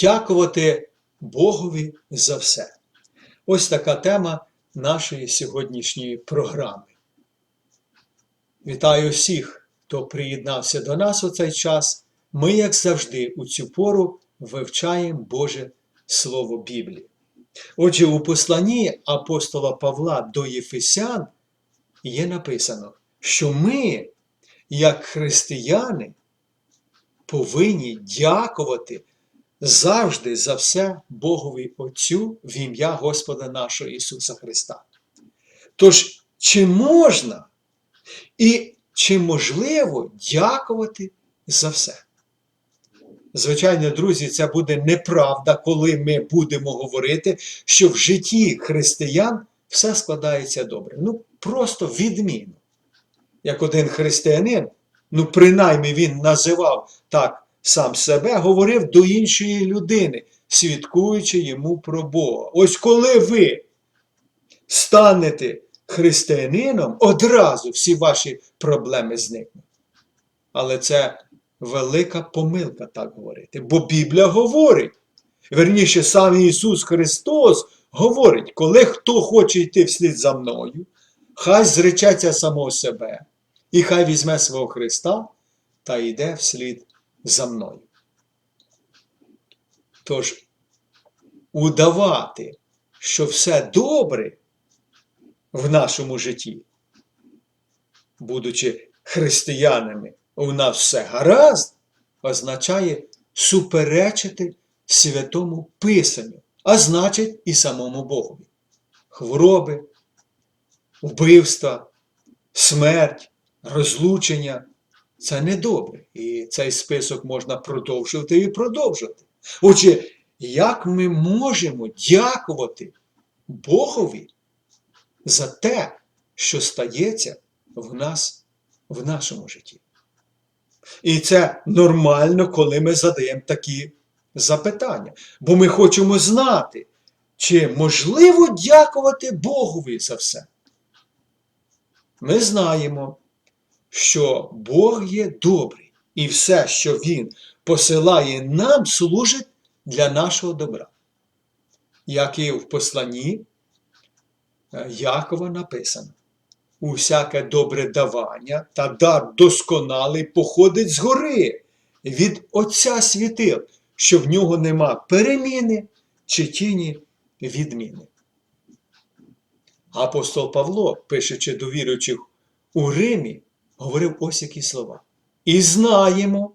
дякувати Богові за все. Ось така тема нашої сьогоднішньої програми. Вітаю всіх, хто приєднався до нас у цей час. Ми, як завжди, у цю пору вивчаємо Боже Слово Біблії. Отже, у посланні апостола Павла до Єфесян є написано, що ми, як християни, повинні дякувати завжди за все Богові Отцю в ім'я Господа нашого Ісуса Христа. Тож, чи можна і чи можливо дякувати за все? Звичайно, друзі, це буде неправда, коли ми будемо говорити, що в житті християн все складається добре. Ну, просто відмінно. Як один християнин, ну, принаймні він називав так сам себе, говорив до іншої людини, свідкуючи йому про Бога. Ось коли ви станете християнином, одразу всі ваші проблеми зникнуть. Але це велика помилка так говорити. Бо Біблія говорить, верніше, сам Ісус Христос говорить, коли хто хоче йти вслід за мною, хай зречеться самого себе, і хай візьме свого Христа та йде вслід за мною. Тож, удавати, що все добре в нашому житті, будучи християнами, у нас все гаразд, означає суперечити святому Писанню, а значить і самому Богові. Хвороби, вбивства, смерть, розлучення це недобре. І цей список можна продовжувати і продовжувати. Отже, як ми можемо дякувати Богові за те, що стається в нас в нашому житті? І це нормально, коли ми задаємо такі запитання. Бо ми хочемо знати, чи можливо дякувати Богові за все. Ми знаємо, що Бог є добрий, і все, що Він посилає нам, служить для нашого добра. Як і в посланні е, Якова написано усяке добре давання та дар досконалий походить згори від Отця світил, що в нього нема переміни чи тіні відміни. Апостол Павло, пишучи до віруючих у Римі, говорив ось які слова. І знаємо,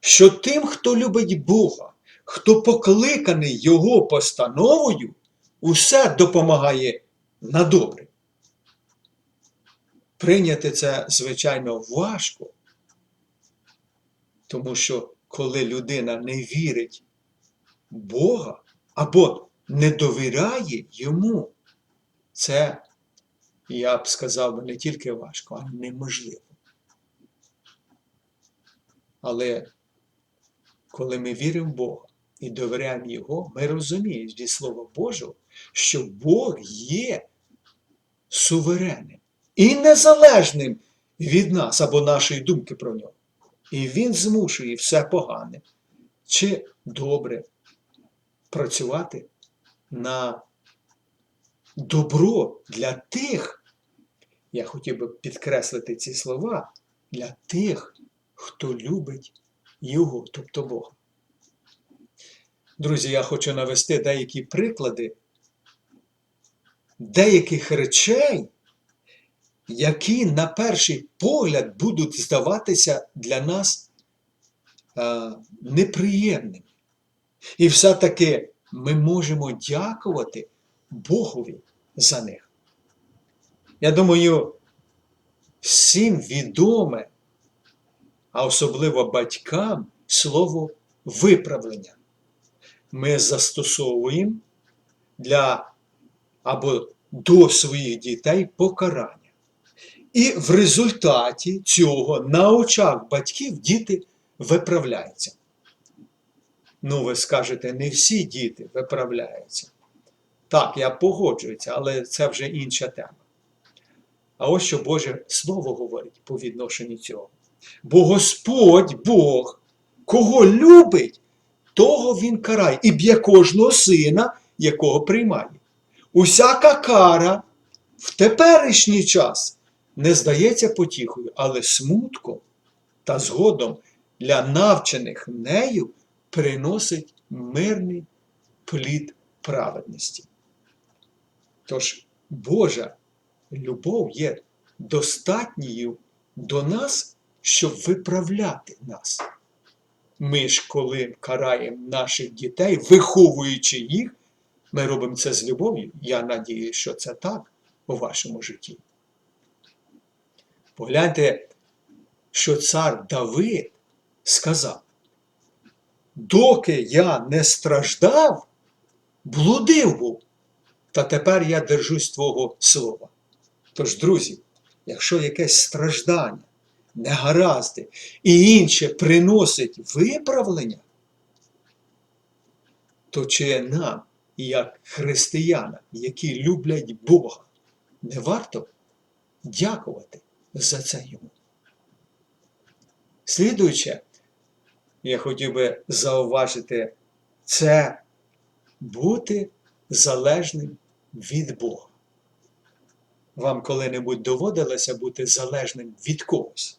що тим, хто любить Бога, хто покликаний Його постановою, усе допомагає на добре. Прийняти це, звичайно, важко, тому що коли людина не вірить Бога або не довіряє йому, це, я б сказав, би не тільки важко, а неможливо. Але коли ми віримо в Бога і довіряємо Його, ми розуміємо зі Слова Божого, що Бог є суверенним і незалежним від нас або нашої думки про нього. І він змушує все погане чи добре працювати на добро для тих, я хотів би підкреслити ці слова, для тих, хто любить Його, тобто Бога. Друзі, я хочу навести деякі приклади деяких речей, які на перший погляд будуть здаватися для нас е, неприємними. І все-таки ми можемо дякувати Богові за них. Я думаю, всім відоме, а особливо батькам, слово виправлення. Ми застосовуємо для або до своїх дітей покарання. І в результаті цього на очах батьків діти виправляються. Ну, ви скажете, не всі діти виправляються. Так, я погоджуюся, але це вже інша тема. А ось що Боже Слово говорить по відношенню цього. Бо Господь Бог, кого любить, того він карає і б'є кожного сина, якого приймає. Усяка кара в теперішній час не здається потіхою, але смутком та згодом для навчених нею приносить мирний плід праведності. Тож Божа любов є достатньою до нас, щоб виправляти нас. Ми ж, коли караємо наших дітей, виховуючи їх, ми робимо це з любов'ю. Я надію, що це так у вашому житті. Погляньте, що цар Давид сказав: доки я не страждав, блудив був, та тепер я держусь твого слова. Тож, друзі, якщо якесь страждання, негаразди і інше приносить виправлення, то чи нам, як християнам, які люблять Бога, не варто дякувати за це йому? Слідуюче, я хотів би зауважити, це бути залежним від Бога. Вам коли-небудь доводилося бути залежним від когось?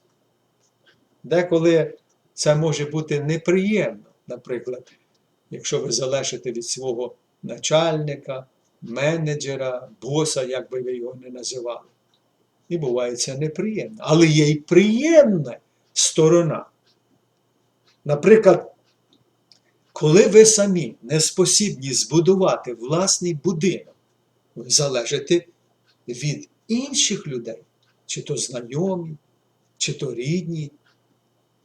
Деколи це може бути неприємно, наприклад, якщо ви залежите від свого начальника, менеджера, боса, як би ви його не називали. І буває це неприємно. Але є й приємна сторона. Наприклад, коли ви самі не спосібні збудувати власний будинок, ви залежите від інших людей, чи то знайомі, чи то рідні.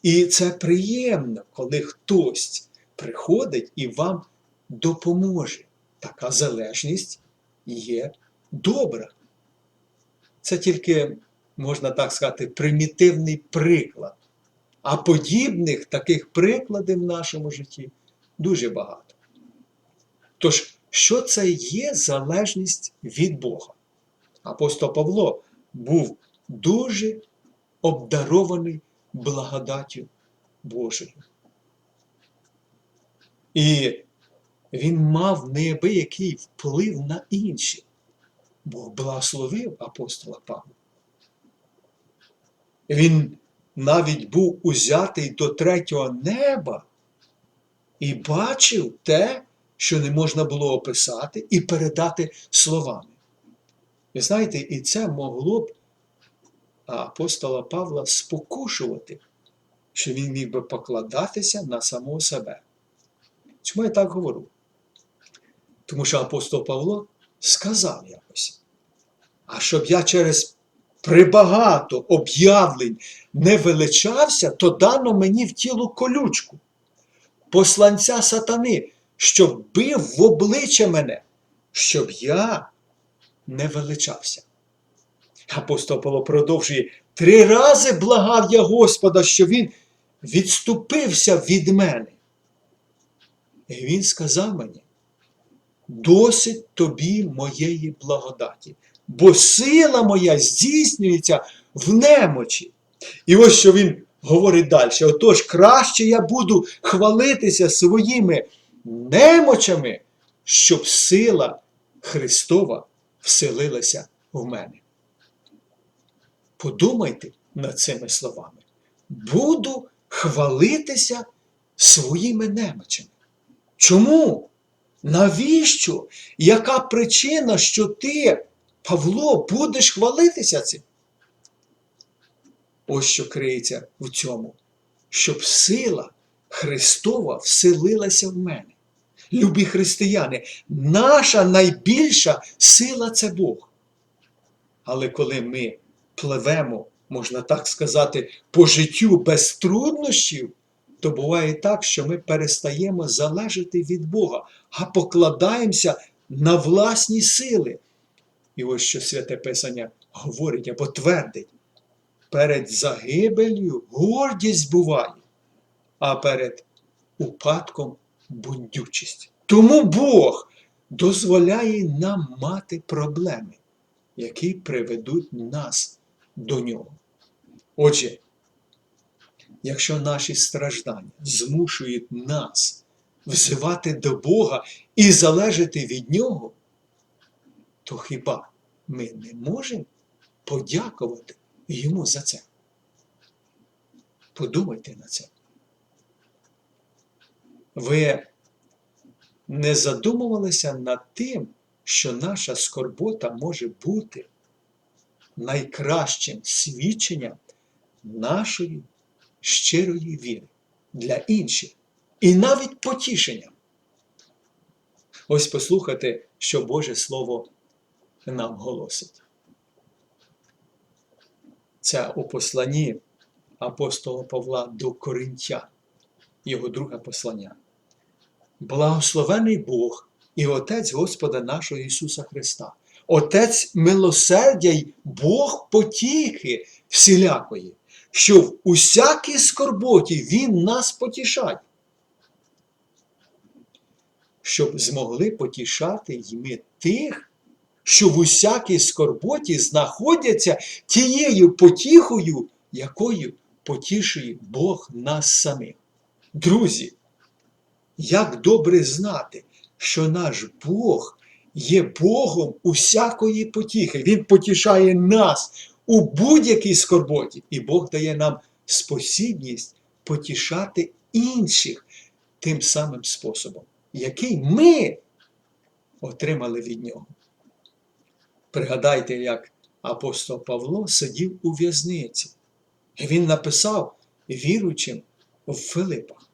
І це приємно, коли хтось приходить і вам допоможе. Така залежність є добра. Це тільки, можна так сказати, примітивний приклад. А подібних таких прикладів в нашому житті дуже багато. Тож, що це є залежність від Бога? Апостол Павло був дуже обдарований благодаттю Божою. І він мав неабиякий вплив на інших. Бог благословив апостола Павла. Він навіть був узятий до третього неба і бачив те, що не можна було описати і передати словами. Ви знаєте, і це могло б апостола Павла спокушувати, що він міг би покладатися на самого себе. Чому я так говорю? Тому що апостол Павло сказав якось, а щоб я через прибагато об'явлень не величався, то дано мені в тіло колючку, посланця сатани, щоб бив в обличчя мене, щоб я не величався. Апостол Павло продовжує три рази благав я Господа, що він відступився від мене. І він сказав мені, досить тобі моєї благодаті, бо сила моя здійснюється в немочі. І ось що він говорить далі. Отож, краще я буду хвалитися своїми немочами, щоб сила Христова вселилася в мене. Подумайте над цими словами. Буду хвалитися своїми немочами. Чому? Навіщо? Яка причина, що ти, Павло, будеш хвалитися цим? Ось що криється в цьому, щоб сила Христова вселилася в мене. Любі християни, наша найбільша сила це Бог. Але коли ми пливемо, можна так сказати, по життю без труднощів, то буває так, що ми перестаємо залежати від Бога, а покладаємося на власні сили. І ось що Святе Писання говорить або твердить: перед загибелью гордість буває, а перед упадком бундючість. Тому Бог дозволяє нам мати проблеми, які приведуть нас до нього. Отже, якщо наші страждання змушують нас взивати до Бога і залежати від Нього, то хіба ми не можемо подякувати Йому за це? Подумайте на це. Ви не задумувалися над тим, що наша скорбота може бути найкращим свідченням нашої щирої віри для інших і навіть потішенням. Ось послухайте, що Боже Слово нам голосить. Це у посланні апостола Павла до Коринтян, його друге послання. Благословений Бог і Отець Господа нашого Ісуса Христа, Отець милосердя й Бог потіхи всілякої, що в усякій скорботі Він нас потішає, щоб змогли потішати й ми тих, що в усякій скорботі знаходяться тією потіхою, якою потішує Бог нас самих. Друзі, як добре знати, що наш Бог є Богом усякої потіхи. Він потішає нас у будь-якій скорботі, і Бог дає нам спосібність потішати інших тим самим способом, який ми отримали від нього. Пригадайте, як апостол Павло сидів у в'язниці, і він написав віруючим в Филипах.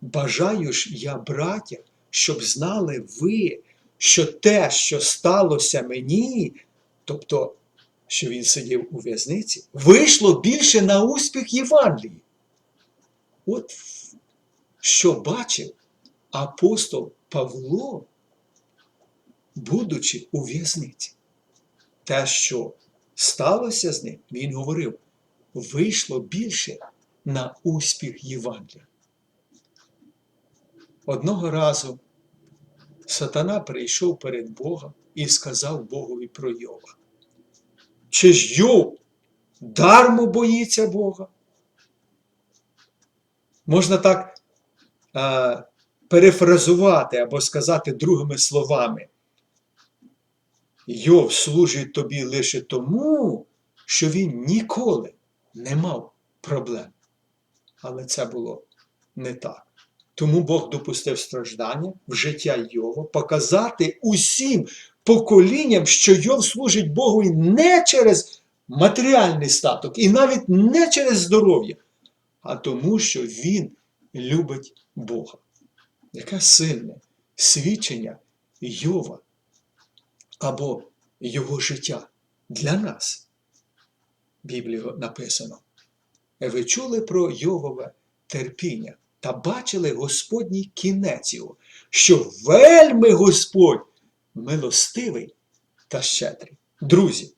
Бажаю ж я, браття, щоб знали ви, що те, що сталося мені, тобто, що він сидів у в'язниці, вийшло більше на успіх Євангелії. От що бачив апостол Павло, будучи у в'язниці. Те, що сталося з ним, він говорив, вийшло більше на успіх Євангелія. Одного разу сатана прийшов перед Богом і сказав Богові про Йова. Чи ж Йов дармо боїться Бога? Можна так е, перефразувати або сказати другими словами. Йов служить тобі лише тому, що він ніколи не мав проблем. Але це було не так. Тому Бог допустив страждання в життя Йова, показати усім поколінням, що Йов служить Богу не через матеріальний статок, і навіть не через здоров'я, а тому, що він любить Бога. Яке сильне свідчення Йова або його життя для нас. Біблію написано. Ви чули про Йовове терпіння та бачили Господній кінець його, що вельми Господь милостивий та щедрий. Друзі,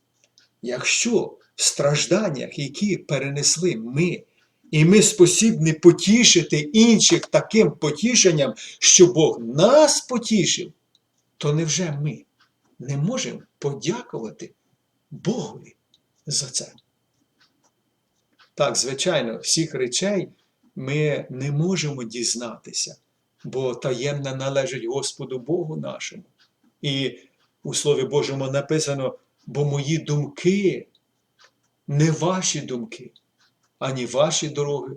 якщо в стражданнях, які перенесли ми, і ми спосібні потішити інших таким потішенням, що Бог нас потішив, то невже ми не можемо подякувати Богові за це? Так, звичайно, всіх речей ми не можемо дізнатися, бо таємне належить Господу Богу нашому. І у Слові Божому написано, бо мої думки не ваші думки, ані ваші дороги,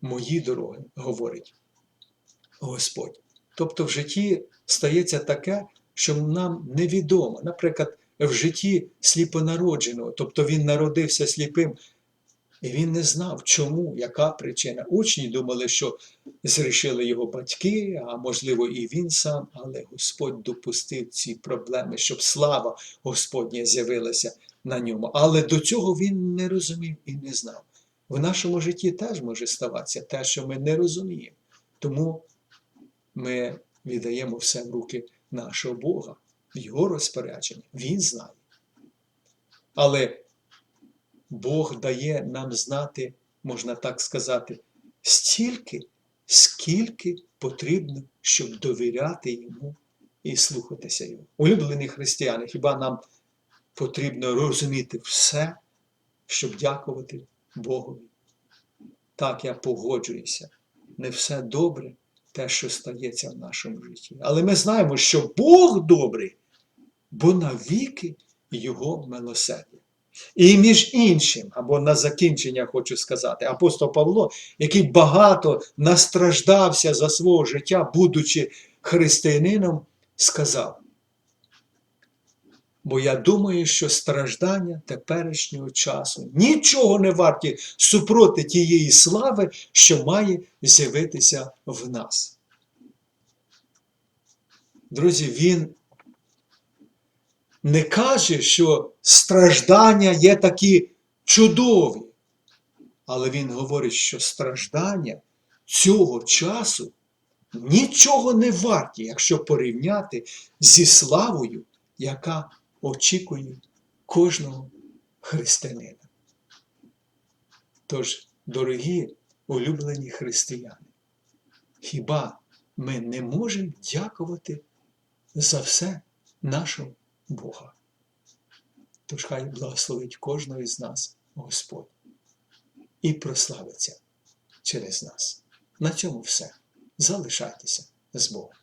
мої дороги, говорить Господь. Тобто в житті стається таке, що нам невідомо. Наприклад, в житті сліпонародженого, тобто він народився сліпим, і він не знав, чому, яка причина. Учні думали, що зрішили його батьки, а можливо, і він сам, але Господь допустив ці проблеми, щоб слава Господня з'явилася на ньому. Але до цього він не розумів і не знав. В нашому житті теж може ставатися те, що ми не розуміємо. Тому ми віддаємо все в руки нашого Бога, Його розпорядження. Він знає. Але Бог дає нам знати, можна так сказати, стільки, скільки потрібно, щоб довіряти йому і слухатися йому. Улюблені християни, хіба нам потрібно розуміти все, щоб дякувати Богові? Так, я погоджуюся. Не все добре, те, що стається в нашому житті. Але ми знаємо, що Бог добрий, бо навіки Його милосердя. І між іншим, або на закінчення хочу сказати, апостол Павло, який багато настраждався за свого життя, будучи християнином, сказав. Бо я думаю, що страждання теперішнього часу нічого не варті супроти тієї слави, що має з'явитися в нас. Друзі, він не каже, що страждання є такі чудові, але він говорить, що страждання цього часу нічого не варті, якщо порівняти зі славою, яка очікує кожного християнина. Тож, дорогі улюблені християни, хіба ми не можемо дякувати за все нашого Бога? Тож хай благословить кожного із нас Господь і прославиться через нас. На цьому все. Залишайтеся з Богом.